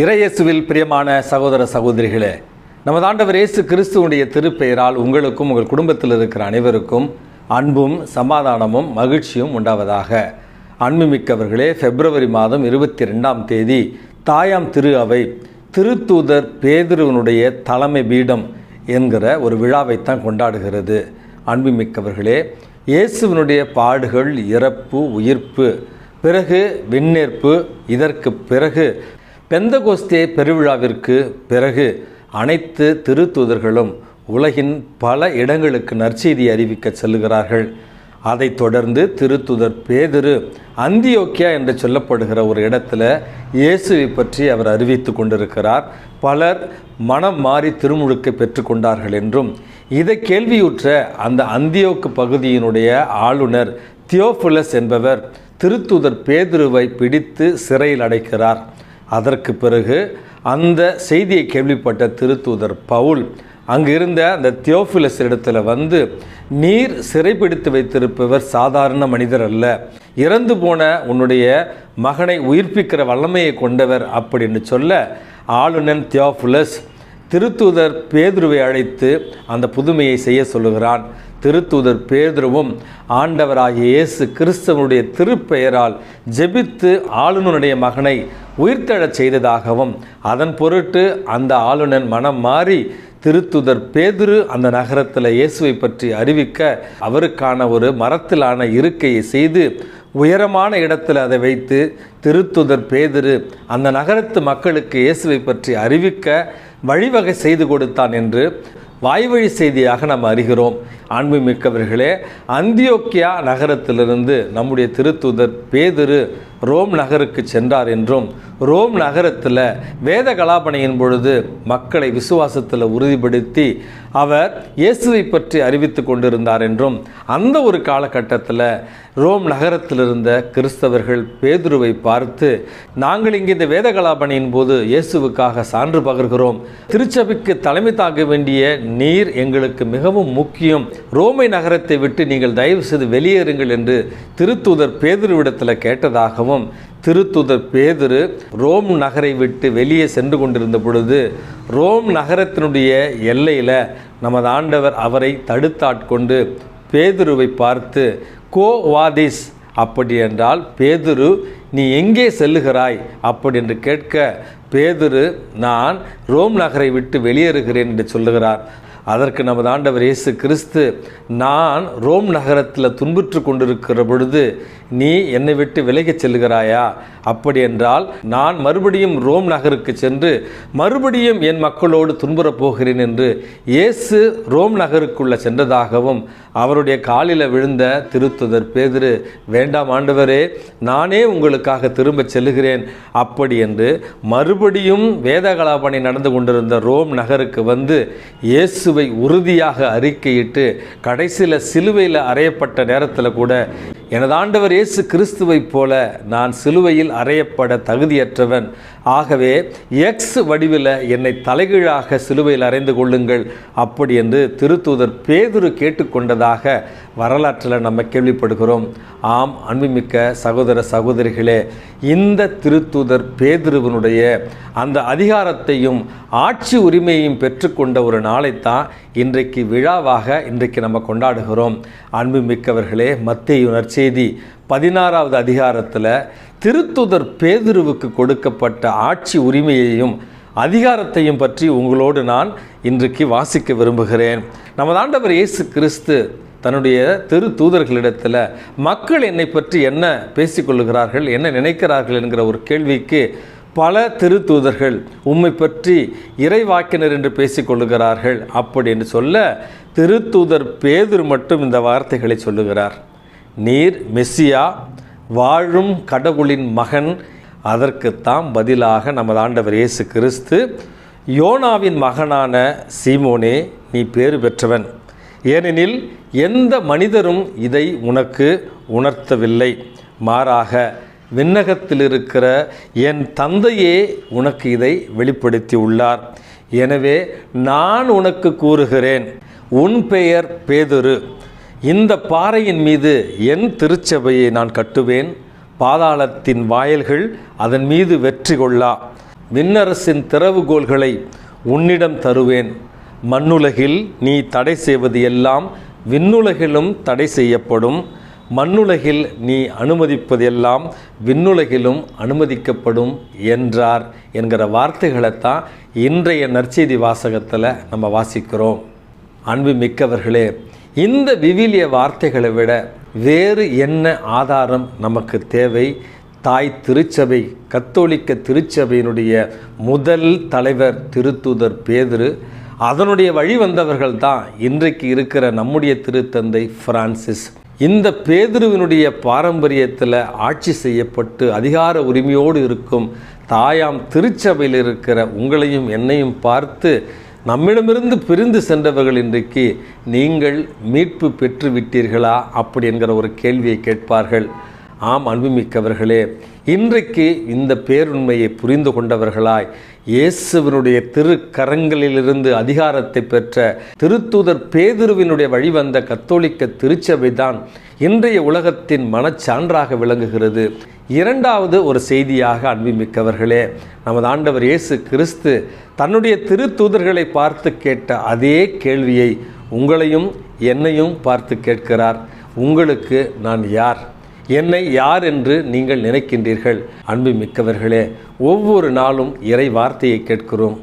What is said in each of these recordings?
இறையேசுவில் பிரியமான சகோதர சகோதரிகளே நமது ஆண்டவர் இயேசு கிறிஸ்துவனுடைய திருப்பெயரால் உங்களுக்கும் உங்கள் குடும்பத்தில் இருக்கிற அனைவருக்கும் அன்பும் சமாதானமும் மகிழ்ச்சியும் உண்டாவதாக. அன்புமிக்கவர்களே பிப்ரவரி மாதம் இருபத்தி ரெண்டாம் தேதி தாயாம் திரு அவை திருத்தூதர் பேதுருவனுடைய தலைமை பீடம் என்கிற ஒரு விழாவைத்தான் கொண்டாடுகிறது. அன்புமிக்கவர்களே இயேசுவினுடைய பாடுகள் இறப்பு உயிர்ப்பு பிறகு விண்ணேற்பு இதற்கு பிறகு பெந்தகோஸ்தே பெருவிழாவிற்கு பிறகு அனைத்து திருத்தூதர்களும் உலகின் பல இடங்களுக்கு நற்செய்தி அறிவிக்க செல்லுகிறார்கள். அதைத் தொடர்ந்து திருத்துதர் பேதிரு அந்தியோக்கியா என்று சொல்லப்படுகிற ஒரு இடத்துல இயேசுவை பற்றி அவர் அறிவித்து கொண்டிருக்கிறார். பலர் மனம் மாறி திருமுழுக்கை பெற்றுக்கொண்டார்கள் என்றும் இதை கேள்வியுற்ற அந்த அந்தியோக்கு பகுதியினுடைய ஆளுநர் தியோஃபுலஸ் என்பவர் திருத்துதர் பேதுருவை பிடித்து சிறையில் அடைக்கிறார். அதற்கு பிறகு அந்த செய்தியை கேள்விப்பட்ட திருத்தூதர் பவுல் அங்கிருந்த அந்த தியோஃபிலஸ் இடத்துல வந்து நீர் சிறைப்பிடித்து வைத்திருப்பவர் சாதாரண மனிதர் அல்ல. இறந்து போன உன்னுடைய மகனை உயிர்ப்பிக்கிற வல்லமையை கொண்டவர் அப்படின்னு சொல்ல ஆளுநன் தியோஃபுலஸ் திருத்தூதர் பேதுருவை அழைத்து அந்த புதுமையை செய்ய சொல்லுகிறான். திருத்தூதர் பேதுருவும் ஆண்டவராகிய இயேசு கிறிஸ்தவனுடைய திருப்பெயரால் ஜெபித்து ஆளுநருடைய மகனை உயிர்த்தெழச் செய்ததாகவும் அதன் பொருட்டு அந்த ஆளுநன் மனம் மாறி திருத்துதர் பேதுரு அந்த நகரத்தில் இயேசுவை பற்றி அறிவிக்க அவருக்கான ஒரு மரத்திலான இருக்கையை செய்து உயரமான இடத்தில் அதை வைத்து திருத்துதர் பேதுரு அந்த நகரத்து மக்களுக்கு இயேசுவை பற்றி அறிவிக்க வழிவகை செய்து கொடுத்தான் என்று வாய்வழி செய்தியாக நாம் அறிகிறோம். அன்புமிக்கவர்களே அந்தியோக்கியா நகரத்திலிருந்து நம்முடைய திருத்துதர் பேதுரு ரோம் நகருக்கு சென்றார் என்றும் ரோம் நகரத்தில் வேத கலாபனையின் பொழுது மக்களை விசுவாசத்தில் உறுதிப்படுத்தி அவர் இயேசுவை பற்றி அறிவித்து கொண்டிருந்தார் என்றும் அந்த ஒரு காலகட்டத்தில் ரோம் நகரத்தில் இருந்த கிறிஸ்தவர்கள் பேதுருவை பார்த்து நாங்கள் இங்கே இந்த வேத கலாபனையின் போது இயேசுவுக்காக சான்று பகர்கிறோம். திருச்சபைக்கு தலைமை தாங்க வேண்டிய நீர் எங்களுக்கு மிகவும் முக்கியம். ரோமை நகரத்தை விட்டு நீங்கள் தயவு செய்து வெளியேறுங்கள் என்று திருத்தூதர் பேதுருவிடத்தில் கேட்டதாகவும் திருத்துதர் பேதுரு ரோம் நகரை விட்டு வெளியே சென்று கொண்டிருந்த பொழுது ரோம் நகரத்தினுடைய எல்லையில் நமது ஆண்டவர் அவரை தடுத்தாட்கொண்டு பேதுருவை பார்த்து கோ வாதிஸ் அப்படி என்றால் பேதுரு நீ எங்கே செல்லுகிறாய்? அப்படி என்று கேட்க பேதுரு நான் ரோம் நகரை விட்டு வெளியேறுகிறேன் என்று சொல்லுகிறார். அதற்கு நமது ஆண்டவர் இயேசு கிறிஸ்து நான் ரோம் நகரத்தில் துன்புற்று கொண்டிருக்கிற பொழுது நீ என்னை விட்டு விலகிச் செல்கிறாயா அப்படி என்றால் நான் மறுபடியும் ரோம் நகருக்கு சென்று மறுபடியும் என் மக்களோடு துன்புறப் போகிறேன் என்று இயேசு ரோம் நகருக்குள்ள சென்றதாகவும் அவருடைய காலில் விழுந்த திருத்துதர் பேதிரு வேண்டாம் ஆண்டவரே நானே உங்களுக்காக திரும்ப செல்லுகிறேன். அப்படி என்று மறுபடியும் வேதகலாபனை நடந்து கொண்டிருந்த ரோம் நகருக்கு வந்து இயேசுவை உறுதியாக அறிக்கையிட்டு கடைசியில் சிலுவையில் அறையப்பட்ட நேரத்தில் கூட எனது ஆண்டவர் இயேசு கிறிஸ்துவைப் போல நான் சிலுவையில் அறையப்பட தகுதியற்றவன். ஆகவே எக்ஸ் வடிவில் என்னை தலைகீழாக சிலுவையில் அறைந்து கொள்ளுங்கள். அப்படி என்று திருத்தூதர் பேதுரு கேட்டுக்கொண்டதாக வரலாற்றில் நம்ம கேள்விப்படுகிறோம். ஆம் அன்புமிக்க சகோதர சகோதரிகளே இந்த திருத்தூதர் பேதுருவனுடைய அந்த அதிகாரத்தையும் ஆட்சி உரிமையையும் பெற்றுக்கொண்ட ஒரு நாளைத்தான் இன்றைக்கு விழாவாக இன்றைக்கு நம்ம கொண்டாடுகிறோம். அன்புமிக்கவர்களே மத்திய உணர்ச்செய்தி பதினாறாவது அதிகாரத்தில் திருத்துதர் பேதுருவுக்கு கொடுக்கப்பட்ட ஆட்சி உரிமையையும் அதிகாரத்தையும் பற்றி உங்களோடு நான் இன்றைக்கு வாசிக்க விரும்புகிறேன். நமது ஆண்டவர் இயேசு கிறிஸ்து தன்னுடைய திரு தூதர்களிடத்தில் மக்கள் என்னை பற்றி என்ன பேசிக்கொள்ளுகிறார்கள் என்ன நினைக்கிறார்கள் என்கிற ஒரு கேள்விக்கு பல திருத்தூதர்கள் உம்மை பற்றி இறைவாக்கினர் என்று பேசிக்கொள்ளுகிறார்கள் அப்படி என்று சொல்ல திருத்தூதர் பேதுர் மட்டும் இந்த வார்த்தைகளை சொல்லுகிறார். நீர் மெஸ்ஸியா வாழும் கடவுளின் மகன் அதற்குத்தாம் பதிலாக நமது ஆண்டவர் இயேசு கிறிஸ்து யோனாவின் மகனான சீமோனே நீ பேறு பெற்றவன். ஏனெனில் எந்த மனிதரும் இதை உனக்கு உணர்த்தவில்லை. மாறாக விண்ணகத்தில் இருக்கிற என் தந்தையே உனக்கு இதை வெளிப்படுத்தி உள்ளார் எனவே நான் உனக்கு கூறுகிறேன் உன் பெயர் பேதுரு. இந்த பாறையின் மீது என் திருச்சபையை நான் கட்டுவேன். பாதாளத்தின் வாயல்கள் அதன் மீது வெற்றி கொள்ளா. விண்ணரசின் திறவுகோள்களை உன்னிடம் தருவேன். மண்ணுலகில் நீ தடை செய்வது எல்லாம் விண்ணுலகிலும் தடை செய்யப்படும். மண்ணுலகில் நீ அனுமதிப்பதெல்லாம் விண்ணுலகிலும் அனுமதிக்கப்படும் என்றார் என்கிற வார்த்தைகளைத்தான் இன்றைய நற்செய்தி வாசகத்தில் நம்ம வாசிக்கிறோம். அன்பு மிக்கவர்களே இந்த விவிலிய வார்த்தைகளை விட வேறு என்ன ஆதாரம் நமக்கு தேவை? தாய் திருச்சபை கத்தோலிக்க திருச்சபையினுடைய முதல் தலைவர் திருத்தூதர் பேதுரு அதனுடைய வழி வந்தவர்கள் தான் இன்றைக்கு இருக்கிற நம்முடைய திருத்தந்தை பிரான்சிஸ். இந்த பேதுருவினுடைய பாரம்பரியத்தில் ஆட்சி செய்யப்பட்டு அதிகார உரிமையோடு இருக்கும் தாயாம் திருச்சபையில் இருக்கிற உங்களையும் என்னையும் பார்த்து நம்மிடமிருந்து பிரிந்து சென்றவர்கள் இன்றைக்கு நீங்கள் மீட்பு பெற்று விட்டீர்களா அப்படி என்கிற ஒரு கேள்வியை கேட்பார்கள். ஆம் அன்புமிக்கவர்களே இன்றைக்கு இந்த பேருண்மையை புரிந்து கொண்டவர்களாய் இயேசுவினுடைய திருக்கரங்களிலிருந்து அதிகாரத்தை பெற்ற திருத்தூதர் பேதுருவினுடைய வழிவந்த கத்தோலிக்க திருச்சபை தான் இன்றைய உலகத்தின் மனச்சான்றாக விளங்குகிறது. இரண்டாவது ஒரு செய்தியாக அன்புமிக்கவர்களே நமது ஆண்டவர் இயேசு கிறிஸ்து தன்னுடைய திருத்தூதர்களை பார்த்து கேட்ட அதே கேள்வியை உங்களையும் என்னையும் பார்த்து கேட்கிறார். உங்களுக்கு நான் யார்? என்னை யார் என்று நீங்கள் நினைக்கின்றீர்கள்? அன்பு மிக்கவர்களே ஒவ்வொரு நாளும் இறை வார்த்தையை கேட்கிறோம்.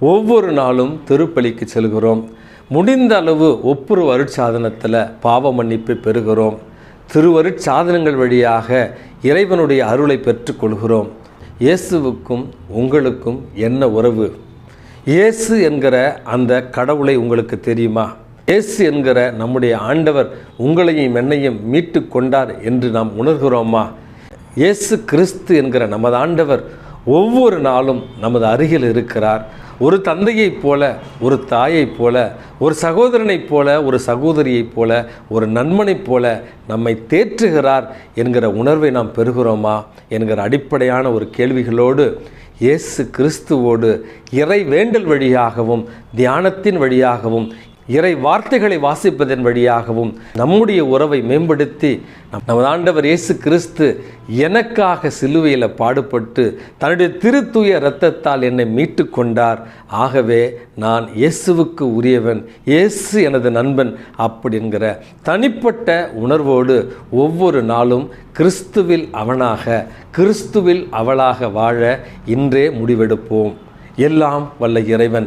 ஒவ்வொரு நாளும் திருப்பலிக்கு செல்கிறோம். முடிந்த அளவு ஒப்புரு அருட்சாதனத்தில் பாவ மன்னிப்பை பெறுகிறோம். திருவருட்சாதனங்கள் வழியாக இறைவனுடைய அருளை பெற்றுக்கொள்கிறோம் இயேசுவுக்கும் உங்களுக்கும் என்ன உறவு? இயேசு என்கிற அந்த கடவுளை உங்களுக்கு தெரியுமா? இயேசு என்கிற நம்முடைய ஆண்டவர் உங்களையும் என்னையும் மீட்டு கொண்டார் என்று நாம் உணர்கிறோமா? இயேசு கிறிஸ்து என்கிற நமது ஆண்டவர் ஒவ்வொரு நாளும் நமது அருகில் இருக்கிறார். ஒரு தந்தையைப் போல ஒரு தாயைப் போல ஒரு சகோதரனைப் போல ஒரு சகோதரியைப் போல ஒரு நண்பனைப் போல நம்மை தேற்றுகிறார் என்கிற உணர்வை நாம் பெறுகிறோமா? என்கிற அடிப்படையான ஒரு கேள்விகளோடு இயேசு கிறிஸ்துவோடு இறை வேண்டல் வழியாகவும் தியானத்தின் வழியாகவும் இறை வார்த்தைகளை வாசிப்பதன் வழியாகவும் நம்முடைய உறவை மேம்படுத்தி நமது ஆண்டவர் இயேசு கிறிஸ்து எனக்காக சிலுவையில் பாடுபட்டு தன்னுடைய திருத்தூய இரத்தத்தால் என்னை மீட்டு கொண்டார். ஆகவே நான் இயேசுவுக்கு உரியவன் இயேசு எனது நண்பன் அப்படிங்கிற தனிப்பட்ட உணர்வோடு ஒவ்வொரு நாளும் கிறிஸ்துவில் அவனாக கிறிஸ்துவில் அவளாக வாழ இன்றே முடிவெடுப்போம். எல்லாம் வல்ல இறைவன்.